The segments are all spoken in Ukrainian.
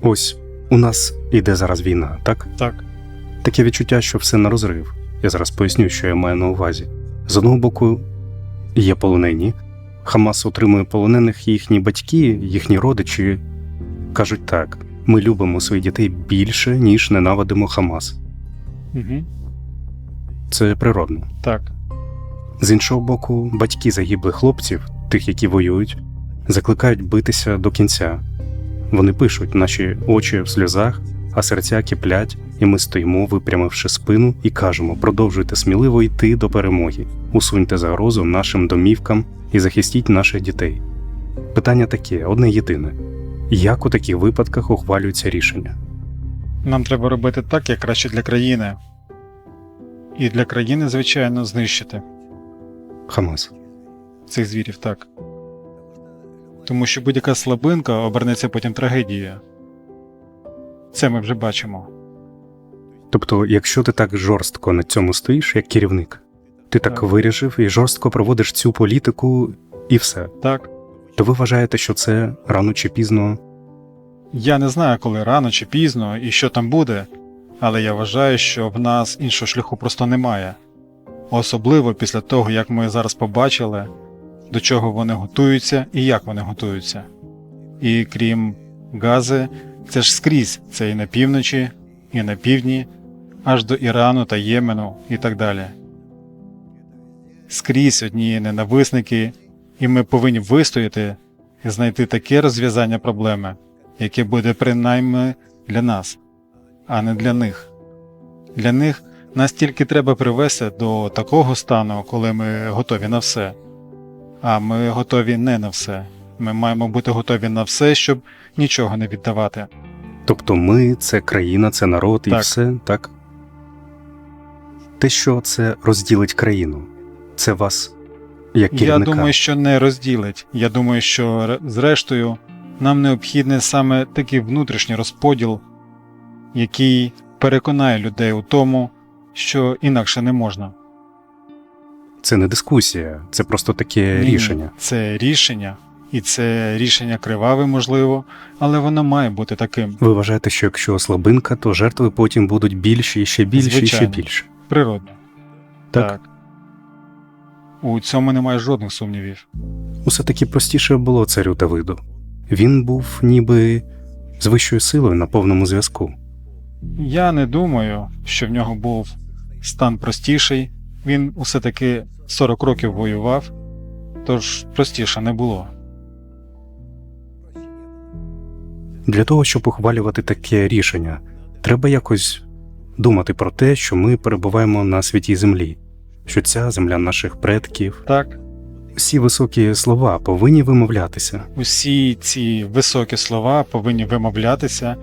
Ось у нас іде зараз війна, так? Так. Таке відчуття, що все на розрив. Я зараз поясню, що я маю на увазі. З одного боку, є полонені. Хамас отримує полонених їхні батьки, їхні родичі. Кажуть так: ми любимо своїх дітей більше, ніж ненавидимо Хамас. Угу. Це природно. Так. З іншого боку, батьки загиблих хлопців, тих, які воюють, закликають битися до кінця. Вони пишуть, наші очі в сльозах, а серця киплять, і ми стоїмо, випрямивши спину, і кажемо: продовжуйте сміливо йти до перемоги, усуньте загрозу нашим домівкам і захистіть наших дітей. Питання таке, одне єдине: як у таких випадках ухвалюються рішення? Нам треба робити так, як краще для країни. І для країни, звичайно, знищити Хамас. цих звірів так. Тому що будь-яка слабинка обернеться потім трагедією. Це ми вже бачимо. Тобто, якщо ти так жорстко на цьому стоїш, як керівник, ти так Так. вирішив і жорстко проводиш цю політику, і все. Так. То ви вважаєте, що це рано чи пізно Я не знаю, коли рано чи пізно і що там буде, але я вважаю, що в нас іншого шляху просто немає. Особливо після того, як ми зараз побачили, до чого вони готуються і як вони готуються. І крім Гази, це ж скрізь, це і на півночі, і на півдні, аж до Ірану та Ємену і так далі. Скрізь одні ненависники, і ми повинні вистояти і знайти таке розв'язання проблеми, яке буде принаймні для нас, а не для них. Для них нас тільки треба привести до такого стану, коли ми готові на все. А ми готові не на все. Ми маємо бути готові на все, щоб нічого не віддавати. Тобто ми це країна, це народ і Так. все, так? Те, що це розділить країну, це вас як Я думаю, що не розділить. Я думаю, що зрештою нам необхідний саме такий внутрішній розподіл, який переконає людей у тому, що інакше не можна. Це не дискусія, це просто таке Ні, рішення. Це рішення, і це рішення криваве, можливо, але воно має бути таким Ви вважаєте, що якщо слабинка, то жертви потім будуть більші і ще більші і ще більше. природним. Так? У цьому немає жодних сумнівів. Усе таки простіше було царю Давиду. Він був ніби з вищою силою на повному зв'язку. Я не думаю, що в нього був стан простіший. Він усе таки 40 років воював, тож простіше не було. Для того, щоб ухвалювати таке рішення, треба якось думати про те, що ми перебуваємо на святій землі, що ця земля наших предків. Так, Всі високі слова повинні вимовлятися. усі ці високі слова повинні вимовлятися,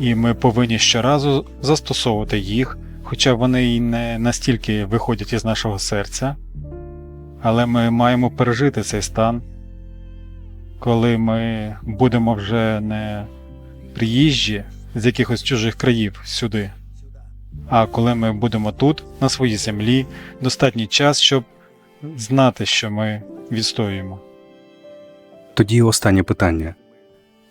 і ми повинні щоразу застосовувати їх, хоча вони й не настільки виходять із нашого серця. Але ми маємо пережити цей стан, коли ми будемо вже не приїжджі з якихось чужих країв сюди. А коли ми будемо тут, на своїй землі, достатній час, щоб знати, що ми відстоюємо. Тоді останнє питання.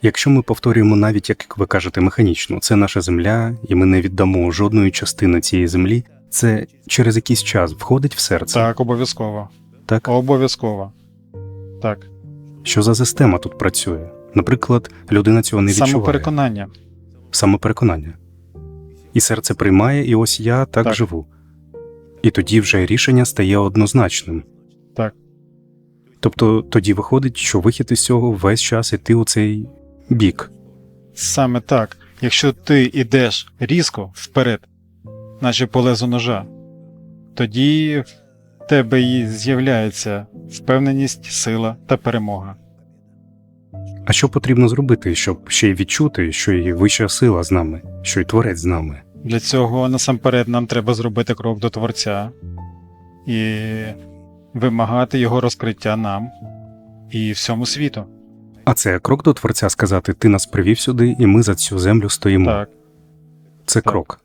Якщо ми повторюємо навіть, як ви кажете, механічно, це наша земля, і ми не віддамо жодної частини цієї землі, це через якийсь час входить в серце. Так, обов'язково. так? Обов'язково. Так. Що за система тут працює? Наприклад, людина цього не відчуває. Самопереконання. Самопереконання. І серце приймає, і ось я так, Так. живу. І тоді вже рішення стає однозначним. Так. Тобто тоді виходить, що вихід із цього весь час іти у цей бік. Саме так. Якщо ти йдеш різко вперед, наче по лезу ножа, тоді в тебе і з'являється впевненість, сила та перемога. А що потрібно зробити, щоб ще й відчути, що і вища сила з нами, що й творець з нами? Для цього насамперед нам треба зробити крок до Творця і вимагати його розкриття нам і всьому світу. А це крок до творця сказати: Ти нас привів сюди, і ми за цю землю стоїмо. Так. Це так. крок.